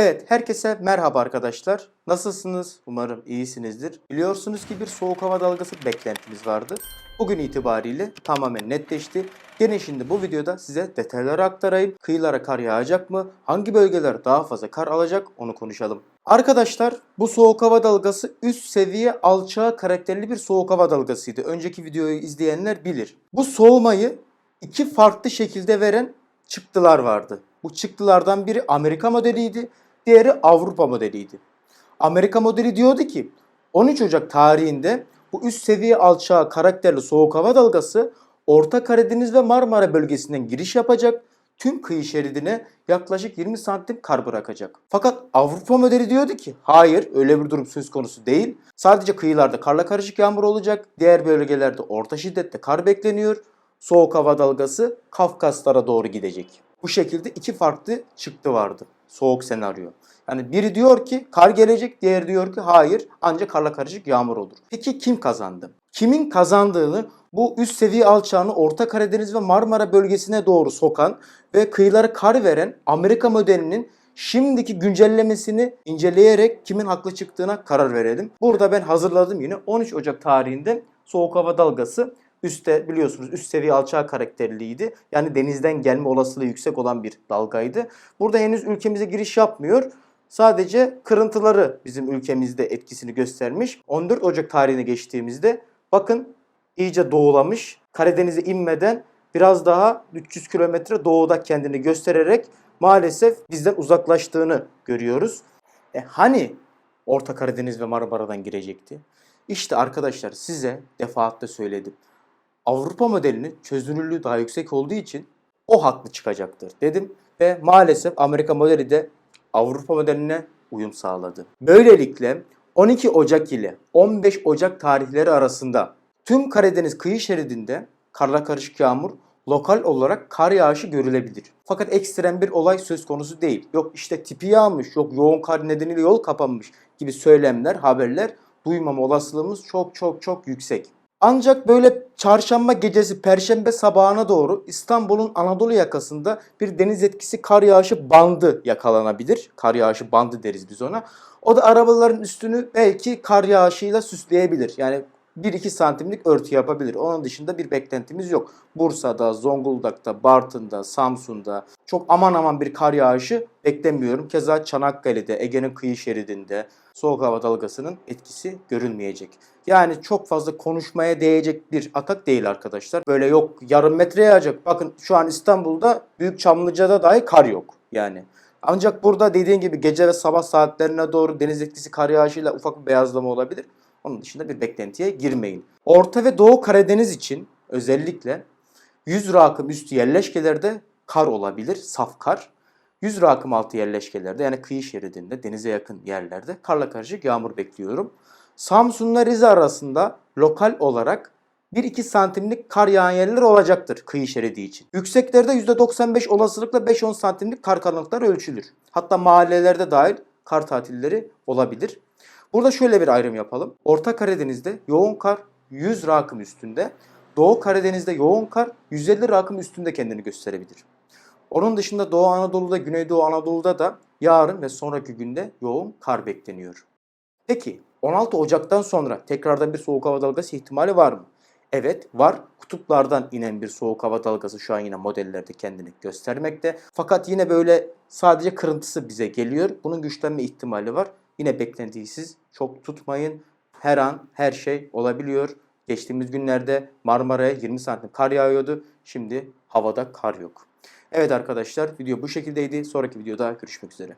Evet, herkese merhaba arkadaşlar. Nasılsınız? Umarım iyisinizdir. Biliyorsunuz ki bir soğuk hava dalgası beklentimiz vardı. Bugün itibariyle tamamen netleşti. Gene şimdi bu videoda size detayları aktarayım. Kıyılara kar yağacak mı? Hangi bölgeler daha fazla kar alacak? Onu konuşalım. Arkadaşlar bu soğuk hava dalgası üst seviye alçağa karakterli bir soğuk hava dalgasıydı. Önceki videoyu izleyenler bilir. Bu soğumayı iki farklı şekilde veren çıktılar vardı. Bu çıktılardan biri Amerika modeliydi, diğeri Avrupa modeliydi. Amerika modeli diyordu ki 13 Ocak tarihinde bu üst seviye alçağa karakterli soğuk hava dalgası Orta Karadeniz ve Marmara bölgesinden giriş yapacak. Tüm kıyı şeridine yaklaşık 20 santim kar bırakacak. Fakat Avrupa modeli diyordu ki hayır öyle bir durum söz konusu değil. Sadece kıyılarda karla karışık yağmur olacak. Diğer bölgelerde orta şiddette kar bekleniyor. Soğuk hava dalgası Kafkaslara doğru gidecek. Bu şekilde iki farklı çıktı vardı. Soğuk senaryo. Yani biri diyor ki kar gelecek, diğeri diyor ki hayır ancak karla karışık yağmur olur. Peki kim kazandı? Kimin kazandığını bu üst seviye alçağını Orta Karadeniz ve Marmara bölgesine doğru sokan ve kıyılara kar veren Amerika modelinin şimdiki güncellemesini inceleyerek kimin haklı çıktığına karar verelim. Burada ben hazırladım yine 13 Ocak tarihinde soğuk hava dalgası üstte biliyorsunuz üst seviye alçağı karakterliydi. Yani denizden gelme olasılığı yüksek olan bir dalgaydı. Burada henüz ülkemize giriş yapmıyor. Sadece kırıntıları bizim ülkemizde etkisini göstermiş. 14 Ocak tarihine geçtiğimizde bakın iyice doğulamış. Karadeniz'e inmeden biraz daha 300 kilometre doğuda kendini göstererek maalesef bizden uzaklaştığını görüyoruz. E hani Orta Karadeniz ve Marmara'dan girecekti? İşte arkadaşlar size defaatle söyledim. Avrupa modelinin çözünürlüğü daha yüksek olduğu için o haklı çıkacaktır dedim ve maalesef Amerika modeli de Avrupa modeline uyum sağladı. Böylelikle 12 Ocak ile 15 Ocak tarihleri arasında tüm Karadeniz kıyı şeridinde karla karışık yağmur lokal olarak kar yağışı görülebilir. Fakat ekstrem bir olay söz konusu değil. Yok işte tipi yağmış, yok yoğun kar nedeniyle yol kapanmış gibi söylemler, haberler duymama olasılığımız çok çok çok yüksek. Ancak böyle çarşamba gecesi perşembe sabahına doğru İstanbul'un Anadolu yakasında bir deniz etkisi kar yağışı bandı yakalanabilir. Kar yağışı bandı deriz biz ona. O da arabaların üstünü belki kar yağışıyla süsleyebilir. Yani 1-2 santimlik örtü yapabilir. Onun dışında bir beklentimiz yok. Bursa'da, Zonguldak'ta, Bartın'da, Samsun'da çok aman aman bir kar yağışı beklemiyorum. Keza Çanakkale'de, Ege'nin kıyı şeridinde soğuk hava dalgasının etkisi görünmeyecek. Yani çok fazla konuşmaya değecek bir atak değil arkadaşlar. Böyle yok yarım metre yağacak. Bakın şu an İstanbul'da Büyük Çamlıca'da dahi kar yok yani. Ancak burada dediğim gibi gece ve sabah saatlerine doğru deniz etkisi kar yağışıyla ufak bir beyazlama olabilir. Onun dışında bir beklentiye girmeyin. Orta ve Doğu Karadeniz için özellikle 100 rakım üstü yerleşkelerde kar olabilir, saf kar. 100 rakım altı yerleşkelerde yani kıyı şeridinde, denize yakın yerlerde karla karışık yağmur bekliyorum. Samsun'la Rize arasında lokal olarak 1-2 santimlik kar yağan yerler olacaktır kıyı şeridi için. Yükseklerde %95 olasılıkla 5-10 santimlik kar kalınlıkları ölçülür. Hatta mahallelerde dahil kar tatilleri olabilir. Burada şöyle bir ayrım yapalım. Orta Karadeniz'de yoğun kar 100 rakım üstünde, Doğu Karadeniz'de yoğun kar 150 rakım üstünde kendini gösterebilir. Onun dışında Doğu Anadolu'da, Güneydoğu Anadolu'da da yarın ve sonraki günde yoğun kar bekleniyor. Peki 16 Ocak'tan sonra tekrardan bir soğuk hava dalgası ihtimali var mı? Evet var. Kutuplardan inen bir soğuk hava dalgası şu an yine modellerde kendini göstermekte. Fakat yine böyle sadece kırıntısı bize geliyor. Bunun güçlenme ihtimali var. Yine beklentiyi siz çok tutmayın. Her an her şey olabiliyor. Geçtiğimiz günlerde Marmara'ya 20 santim kar yağıyordu. Şimdi havada kar yok. Evet arkadaşlar video bu şekildeydi. Sonraki videoda görüşmek üzere.